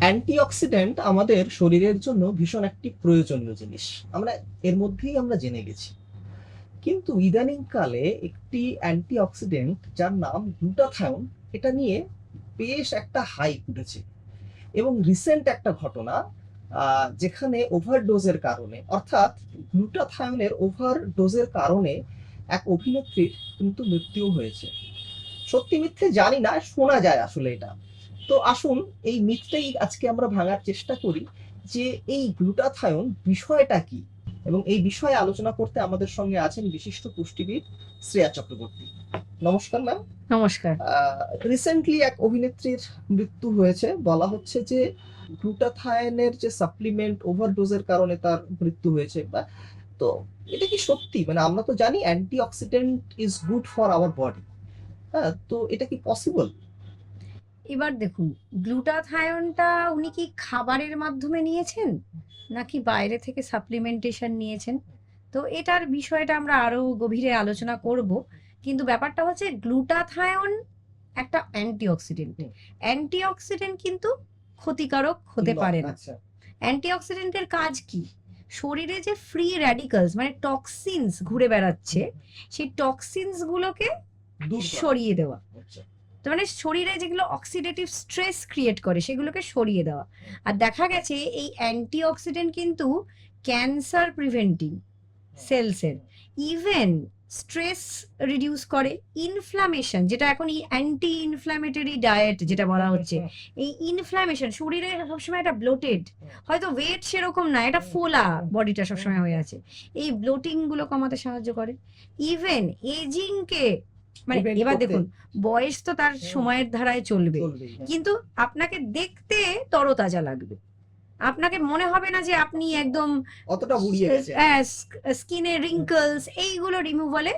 Antioxidant আমাদের শরীরের জন্য ভীষণ একটি প্রয়োজনীয় জিনিস। আমরা এর মধ্যেই আমরা জেনে গেছি। কিন্তু ইদানিং কালে একটি অ্যান্টিঅক্সিডেন্ট যার নাম গ্লুটাথায়ন, এটা নিয়ে বেশ একটা হাইপ উঠেছে। এবং রিসেন্ট একটা ঘটনা যেখানে ওভারডোজের কারণে, অর্থাৎ গ্লুটাথায়নের ওভারডোজের কারণে এক অভিনেত্রীর কিন্তু মৃত্যু হয়েছে। সত্যি মিথ্যে জানি না, শোনা যায় আসলে এটা। তো আসুন এই মিথটাই আজকে আমরা ভাঙার চেষ্টা করি যে এই গ্লুটাথায়ন বিষয়টা কি? এবং এই বিষয়ে আলোচনা করতে আমাদের সঙ্গে আছেন বিশিষ্ট পুষ্টিবিদ শ্রেয়া চক্রবর্তী। নমস্কার ম্যাম নমস্কার। রিসেন্টলি এক অভিনেত্রীর মৃত্যু হয়েছে। বলা হচ্ছে যে গ্লুটাথায়নের যে সাপ্লিমেন্ট ওভারডোজের কারণে তার মৃত্যু হয়েছে বা তো এটা কি সত্যি? মানে আমরা তো জানি antioxidant is good for our body হ্যাঁ তো এটা কি পসিবল এবার দেখুন গ্লুটাথায়নটা উনি কি খাবারের মাধ্যমে নিয়েছেন? নাকি বাইরে থেকে সাপ্লিমেন্টেশন নিয়েছেন? তো এটার বিষয়টা আমরা আরও গভীরে আলোচনা করব। কিন্তু ব্যাপারটা হচ্ছে গ্লুটাথায়ন একটা অ্যান্টিঅক্সিডেন্ট। অ্যান্টিঅক্সিডেন্ট কিন্তু ক্ষতিকারক হতে পারে না। আচ্ছা। অ্যান্টিঅক্সিডেন্টের কাজ কি? শরীরে যে ফ্রি র্যাডিকালস মানে টক্সিনস ঘুরে বেড়াচ্ছে সেই টক্সিনস গুলোকে সরিয়ে দেওয়া। তার মানে শরীরে যেগুলো অক্সিডেটিভ স্ট্রেস ক্রিয়েট করে, সেগুলোকে সরিয়ে দেওয়া। আর দেখা গেছে এই অ্যান্টি অক্সিডেন্ট কিন্তু ক্যান্সার প্রিভেন্টিং সেলসের ইভেন স্ট্রেস রিডিউস করে ইনফ্লামেশন যেটা এখন এই অ্যান্টি ইনফ্ল্যামেটরি ডায়েট যেটা বলা হচ্ছে, এই ইনফ্ল্যামেশন শরীরে সবসময় একটা ব্লোটেড হয়তো ওয়েট সেরকম না, এটা ফোলা বডিটা সবসময় হয়ে আছে। এই ব্লোটিংগুলো কমাতে সাহায্য করে। ইভেন এজিং কে মানে এবার দেখুন বয়স তো তার সময়ের ধারায় চলবে। হ্যাঁ। কিন্তু আপনাকে দেখতে তরতাজা লাগবে। আপনাকে মনে হবে না যে আপনি একদম অতটা বুড়িয়ে গেছে স্কিনের রিঙ্কলস এইগুলো রিমুভালে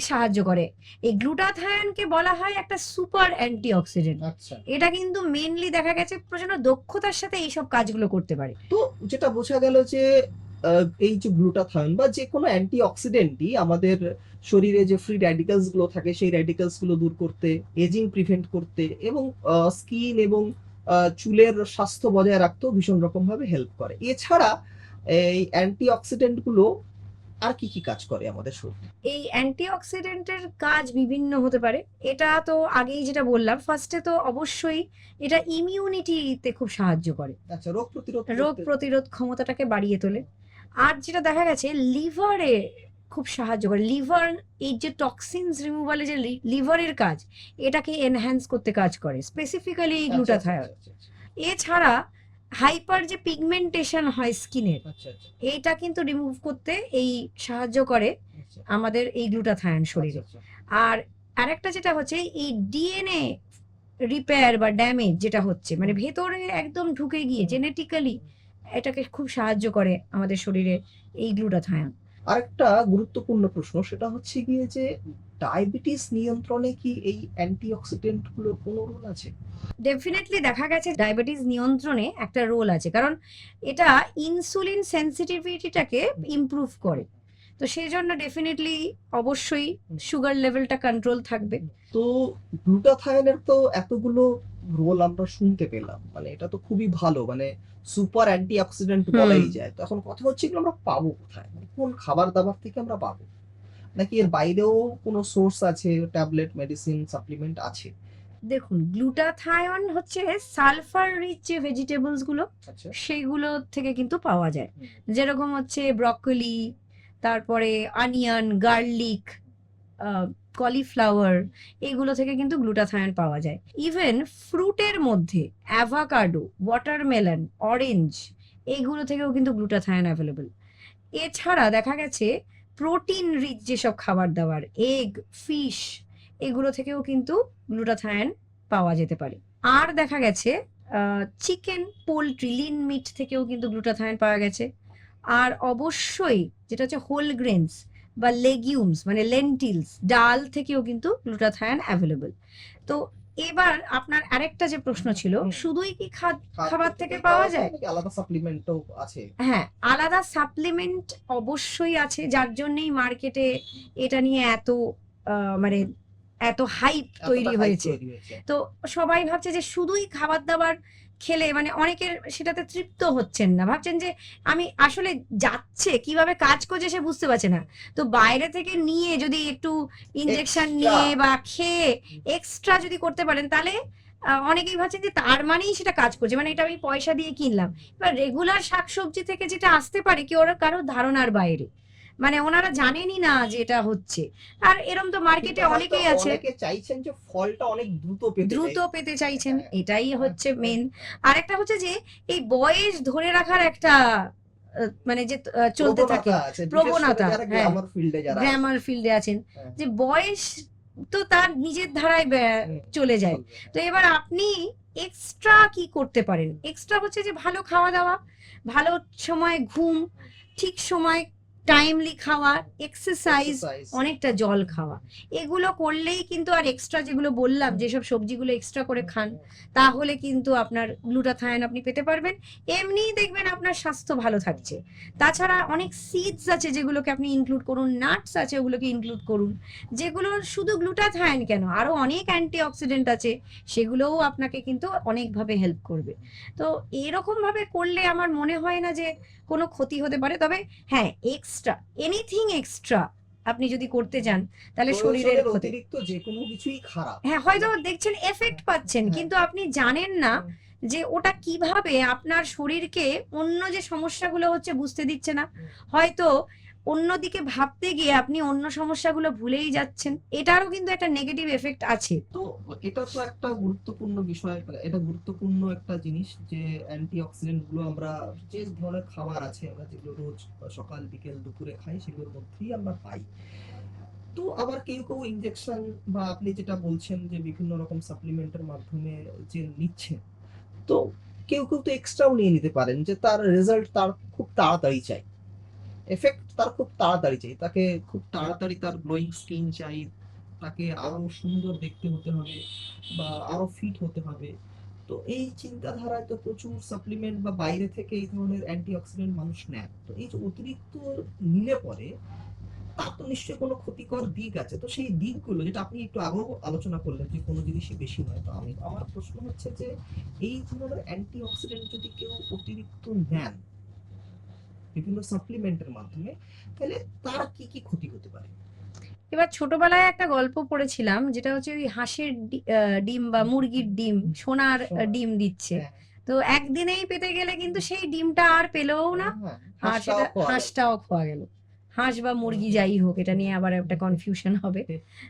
সাহায্য করে। এই গ্লুটাথায়নকে বলা হয় একটা সুপার অ্যান্টিঅক্সিডেন্ট আচ্ছা। এটা কিন্তু মেনলি দেখা গেছে প্রচণ্ড দক্ষতার সাথে এইসব কাজগুলো করতে পারে। তো যেটা বোঝা গেল যে এই যে গ্লুটাথায়ন বা যে কোনো অ্যান্টিঅক্সিডেন্টই আমাদের শরীরে যে ফ্রি র্যাডিকালসগুলো থাকে সেই র্যাডিকালসগুলো দূর করতে এজিং প্রিভেন্ট করতে এবং স্কিন এবং চুলের স্বাস্থ্য বজায় রাখতেও ভীষণ রকম ভাবে হেল্প করে। এছাড়া এই অ্যান্টিঅক্সিডেন্টগুলো আর কি কি কাজ করে আমাদের শরীরে? এই অ্যান্টিঅক্সিডেন্টের কাজ বিভিন্ন হতে পারে। এটা তো আগেই যেটা বললাম ফার্স্টে তো অবশ্যই এটা ইমিউনিটিতে খুব সাহায্য করে। আচ্ছা রোগ প্রতিরোধ রোগ প্রতিরোধ ক্ষমতাটাকে বাড়িয়ে তোলে। আর যেটা দেখা গেছে লিভারে খুব সাহায্য করে। লিভার এই যে টক্সিনস রিমুভালে যে লিভারের কাজ এটাকে এনহ্যান্স করতে কাজ করে স্পেসিফিক্যালি এই আচ্ছা, গ্লুটাথায়ন আচ্ছা, আচ্ছা, এছাড়া হাইপার যে পিগমেন্টেশন হয় স্কিনের আচ্ছা, আচ্ছা, এইটা কিন্তু রিমুভ করতে এই সাহায্য করে আচ্ছা, আমাদের এই গ্লুটাথায়ন শরীরে। আচ্ছা, আর আরেকটা যেটা হচ্ছে এই ডিএনএ রিপেয়ার বা ড্যামেজ যেটা হচ্ছে মানে ভেতরে একদম ঢুকে গিয়ে জেনেটিক্যালি এটাকে খুব সাহায্য করে আমাদের শরীরে এই গ্লুটাথায়ন আরেকটা গুরুত্বপূর্ণ প্রশ্ন সেটা হচ্ছে গিয়ে যে ডায়াবেটিস নিয়ন্ত্রণে কি এই অ্যান্টিঅক্সিডেন্টগুলোর কোনো রোল আছে? ডেফিনেটলি দেখা গেছে ডায়াবেটিস নিয়ন্ত্রণে একটা রোল আছে কারণ এটা ইনসুলিন সেন্সিটিভিটিটাকে ইমপ্রুভ করে। তো সেই জন্য ডেফিনেটলি অবশ্যই সুগার লেভেলটা কন্ট্রোল থাকবে। তো গ্লুটাথায়নের তো এতগুলো রোল আমরা শুনতে পেলাম। মানে এটা তো খুবই ভালো মানে সুপার অ্যান্টিঅক্সিডেন্ট হুম। বলাই যায়। তো এখন কথা হচ্ছে এগুলো আমরা পাবো কোথায়? মানে কোন খাবার দাবার থেকে আমরা পাবো? নাকি এর বাইরেও কোনো সোর্স আছে ট্যাবলেট মেডিসিন সাপ্লিমেন্ট আছে? দেখুন গ্লুটাথায়ন হচ্ছে সালফার রিচ যে ভেজিটেবলসগুলো আচ্ছা। সেইগুলো থেকে কিন্তু পাওয়া যায়। যেরকম হচ্ছে ব্রকলি তারপরে অনিয়ন গার্লিক কলিফ্লাওয়ার এগুলো থেকে কিন্তু গ্লুটাথায়ন পাওয়া যায়। ইভেন ফ্রুটের মধ্যে অ্যাভাকাডো ওয়াটারমেলন অরেঞ্জ এইগুলো থেকেও কিন্তু গ্লুটাথায়ন অ্যাভেলেবল এছাড়া দেখা গেছে প্রোটিন রিচ যেসব খাবার দাবার এগ ফিশ এগুলো থেকেও কিন্তু গ্লুটাথায়ন পাওয়া যেতে পারে। আর দেখা গেছে চিকেন পোলট্রি লিন মিট থেকেও কিন্তু গ্লুটাথায়ন পাওয়া গেছে। আর অবশ্যই যেটা হচ্ছে হোল গ্রেনস বা লেগিউমস মানে লেন্টিলস ডাল থেকেও কিন্তু গ্লুটাথায়ন অ্যাভেলেবল তো এবার আপনার আরেকটা যে প্রশ্ন ছিল শুধুই কি খাবার থেকে পাওয়া যায়? আলাদা সাপ্লিমেন্টও আছে। হ্যাঁ আলাদা সাপ্লিমেন্ট অবশ্যই আছে যার জন্যই মার্কেটে এটা নিয়ে এত মানে এত হাইপ তৈরি হয়েছে। তো সবাই ভাবছে যে শুধুই খাবার দাবার খেলে মানে অনেকের সেটাতে তৃপ্ত হচ্ছেন না। ভাবছেন যে আমি আসলে যাচ্ছে কীভাবে কাজ করছে সে বুঝতে পারছে না। তো বাইরে থেকে নিয়ে যদি একটু ইনজেকশন নিয়ে বা খেয়ে এক্সট্রা যদি করতে পারেন তাহলে আহ, অনেকেই ভাবছেন যে তার মানেই সেটা কাজ করছে। মানে এটা আমি পয়সা দিয়ে কিনলাম। এবার রেগুলার শাকসবজি থেকে যেটা আসতে পারে কি ওরা কারও ধারণার বাইরে। মানে ওনারা জানেনই না যে এটা হচ্ছে আর এরম তো মার্কেটে অনেকেই আছে চাইছেন যে ফলটা অনেক দ্রুত পেতে দ্রুত পেতে চাইছেন হ্যাঁ। এটাই হচ্ছে মেন আর একটা হচ্ছে যে এই বয়স ধরে রাখার একটা মানে যে চলতে থাকে প্রবণতা যারা হ্যাঁ। গ্রামার ফিল্ডে। গ্রামার আছেন হ্যাঁ। যে বয়স তো তার নিজের ধারায় চলে যায় তো এবার আপনি এক্সট্রা কি করতে পারেন এক্সট্রা হচ্ছে যে ভালো খাওয়া দাওয়া ভালো সময় ঘুম ঠিক সময় টাইমলি খাওয়া এক্সারসাইজ অনেকটা জল খাওয়া। এগুলো করলেই কিন্তু আর এক্সট্রা যেগুলো বললাম যেসব সবজিগুলো এক্সট্রা করে খান তাহলে কিন্তু আপনার গ্লুটাথায়ন আপনি পেতে পারবেন। এমনিই দেখবেন আপনার স্বাস্থ্য ভালো থাকছে। তাছাড়া অনেক সিডস আছে যেগুলোকে আপনি ইনক্লুড করুন নাটস আছে ওগুলোকে ইনক্লুড করুন। যেগুলো শুধু গ্লুটাথায়ন কেন আরও অনেক অ্যান্টিঅক্সিডেন্ট আছে সেগুলোও আপনাকে কিন্তু অনেকভাবে হেল্প করবে। তো এরকমভাবে করলে আমার মনে হয় না যে কোনো ক্ষতি হতে পারে। তবে হ্যাঁ এক্সট্রা এনিথিং এক্সট্রা আপনি যদি করতে যান তাহলে শরীরের অতিরিক্ত যে কোনো কিছুই খারাপ। হ্যাঁ হয়তো দেখছেন এফেক্ট পাচ্ছেন হ্যাঁ। কিন্তু আপনি জানেন না যে ওটা কীভাবে আপনার শরীরকে অন্য যে সমস্যাগুলো হচ্ছে বুঝতে দিচ্ছে না। হয়তো অন্যদিকে ভাবতে গিয়ে আপনি অন্য সমস্যাগুলো ভুলেই যাচ্ছেন, এটারও কিন্তু একটা নেগেটিভ এফেক্ট আছে। তো এটা তো একটা গুরুত্বপূর্ণ বিষয়, এটা গুরুত্বপূর্ণ একটা জিনিস যে অ্যান্টি অক্সিডেন্টগুলো আমরা যে ধরনের খাবার আছে আমরা যেগুলো রোজ সকাল, বিকেল, দুপুরে খাই, সেগুলোর মধ্যেই আমরা পাই। তো আবার কেউ কেউ ইনজেকশন বা আপনি যেটা বলছেন যে বিভিন্ন রকম সাপ্লিমেন্টের মাধ্যমে যে নিচ্ছে তো কেউ কেউ তো এক্সট্রাও নিয়ে নিতে পারেন যে তার রেজাল্ট তার খুব তাড়াতাড়ি চাই। এফেক্ট তার খুব তাড়াতাড়ি চাই। তাকে খুব তাড়াতাড়ি তার গ্লোয়িং স্কিন চাই। তাকে আরও সুন্দর দেখতে হতে হবে বা আরও ফিট হতে হবে। তো এই চিন্তাধারায় তো প্রচুর সাপ্লিমেন্ট বা বাইরে থেকে এই ধরনের অ্যান্টিঅক্সিডেন্ট মানুষ নেন তো এই যে অতিরিক্ত নিলে পরে তার তো নিশ্চয়ই কোনো ক্ষতিকর দিক আছে। তো সেই দিকগুলো যেটা আপনি একটু আগেও আলোচনা করলেন যে কোনো জিনিসই বেশি নয়। তো আমি, আমার প্রশ্ন হচ্ছে যে এই ধরনের অ্যান্টিঅক্সিডেন্ট যদি কেউ অতিরিক্ত নেন বিভিন্ন সাপ্লিমেন্টের মাধ্যমে তাহলে তার কি কি ক্ষতি হতে পারে? এবার ছোটবেলায় একটা গল্প পড়েছিলাম যেটা হচ্ছে ওই হাঁসের ডিম বা মুরগির ডিম সোনার ডিম দিচ্ছে। হ্যাঁ। তো একদিনেই পেতে গেলে কিন্তু সেই ডিমটা আর পেলেও না হ্যাঁ, আর হাঁসটাও সেটা খোয়া গেল। হাঁসটাও খোয়া গেল। হাঁস বা মুরগি যাই হোক এটা নিয়ে আবার একটা কনফিউশন হবে।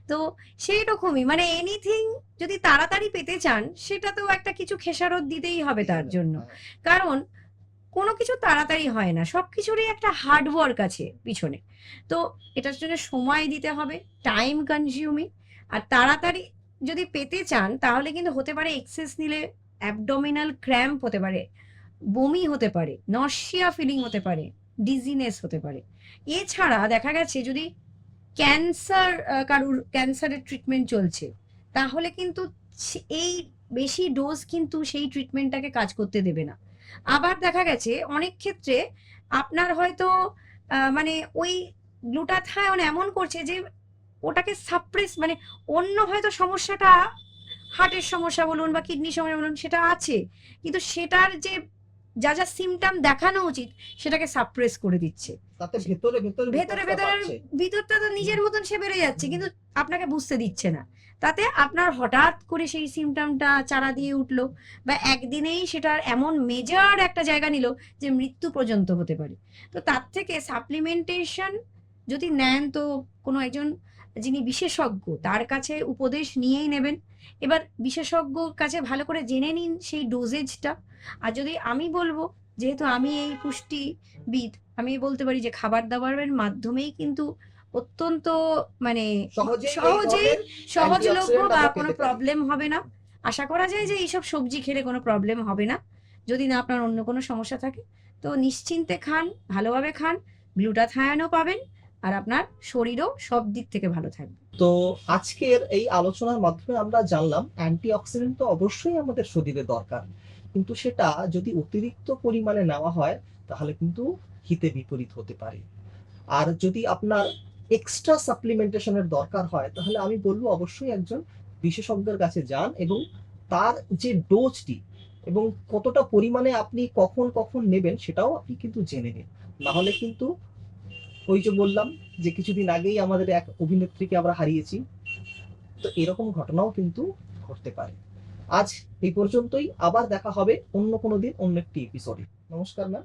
তো সেই রকমই মানে এনিথিং যদি তাড়াতাড়ি পেতে চান সেটা তো একটা কিছু খেসারত দিতেই হবে তার জন্য। হ্যাঁ। কারণ কোনো কিছু তাড়াতাড়ি হয় না। সব কিছুরই একটা হার্ডওয়ার্ক আছে পিছনে। তো এটার জন্য সময় দিতে হবে টাইম কনজিউমিং আর তাড়াতাড়ি যদি পেতে চান, তাহলে কিন্তু হতে পারে এক্সেস নিলে অ্যাবডোমিনাল ক্র্যাম্প হতে পারে, বমি হতে পারে নর্সিয়া ফিলিং হতে পারে ডিজিনেস হতে পারে। এছাড়া দেখা গেছে যদি ক্যান্সার কারুর ক্যান্সারের ট্রিটমেন্ট চলছে, তাহলে কিন্তু এই বেশি ডোজ কিন্তু সেই ট্রিটমেন্টটাকে কাজ করতে দেবে না। আবার দেখা গেছে অনেক ক্ষেত্রে আপনার হয়তো মানে ওই গ্লুটাথায়ন এমন করছে যে ওটাকে সাপ্রেস মানে অন্য হয়তো সমস্যাটা হার্টের সমস্যা বলুন বা কিডনি সমস্যা বলুন সেটা আছে। কিন্তু সেটার যে যা যা সিমটম দেখানো উচিত সেটাকে সাপ্রেস করে দিচ্ছে। তাতে ভেতরে ভেতরে ভেতরে ভেতরে ভিতরটা তো নিজের মতন সে বেড়ে যাচ্ছে কিন্তু আপনাকে বুঝতে দিচ্ছে না। তাতে আপনার হঠাৎ করে সেই সিমটমটা চারা দিয়ে উঠল বা একদিনেই সেটার এমন মেজর একটা জায়গা নিল যে মৃত্যু পর্যন্ত হতে পারে। তো তার থেকে সাপ্লিমেন্টেশন যদি নেন তো কোনো একজন যিনি বিশেষজ্ঞ তার কাছে উপদেশ নিয়েই নেবেন। এবার বিশেষজ্ঞর কাছে ভালো করে জেনে নিন সেই ডোজেজটা আর যদি আমি বলব যেহেতু আমি এই পুষ্টিবিদ আমি বলতে পারি যে খাবার দাবারের মাধ্যমেই কিন্তু অত্যন্ত মানে সহজেই সহজলভ্য বা কোনো প্রবলেম হবে না। আশা করা যায় যে এইসব সবজি খেলে কোনো প্রবলেম হবে না। যদি না আপনার অন্য কোনো সমস্যা থাকে তো নিশ্চিন্তে খান ভালোভাবে খান গ্লুটাথায়নও পাবেন। আর আপনার শরীরও সব দিক থেকে ভালো থাকবে। তো আজকের এই আলোচনার মাধ্যমে আমরা জানলাম, অ্যান্টিঅক্সিডেন্ট তো অবশ্যই আমাদের শরীরে দরকার। কিন্তু সেটা যদি অতিরিক্ত পরিমাণে নেওয়া হয়, তাহলে কিন্তু হিতে বিপরীত হতে পারে। আর যদি আপনার এক্সট্রা সাপ্লিমেন্টেশনের দরকার হয়, তাহলে আমি বলব অবশ্যই একজন বিশেষজ্ঞের কাছে যান এবং তার যে ডোজটি এবং কতটা পরিমাণে আপনি কখন কখন নেবেন, সেটাও আপনি কিন্তু জেনে নিন। নাহলে কিন্তু ওই যে বললাম যে কিছুদিন আগেই আমাদের এক অভিনেত্রীকে আমরা হারিয়েছি। তো এরকম ঘটনাও কিন্তু ঘটতে পারে। আজ এই পর্যন্তই। আবার দেখা হবে অন্য কোনো দিন, অন্য একটি এপিসোডে নমস্কার ম্যাম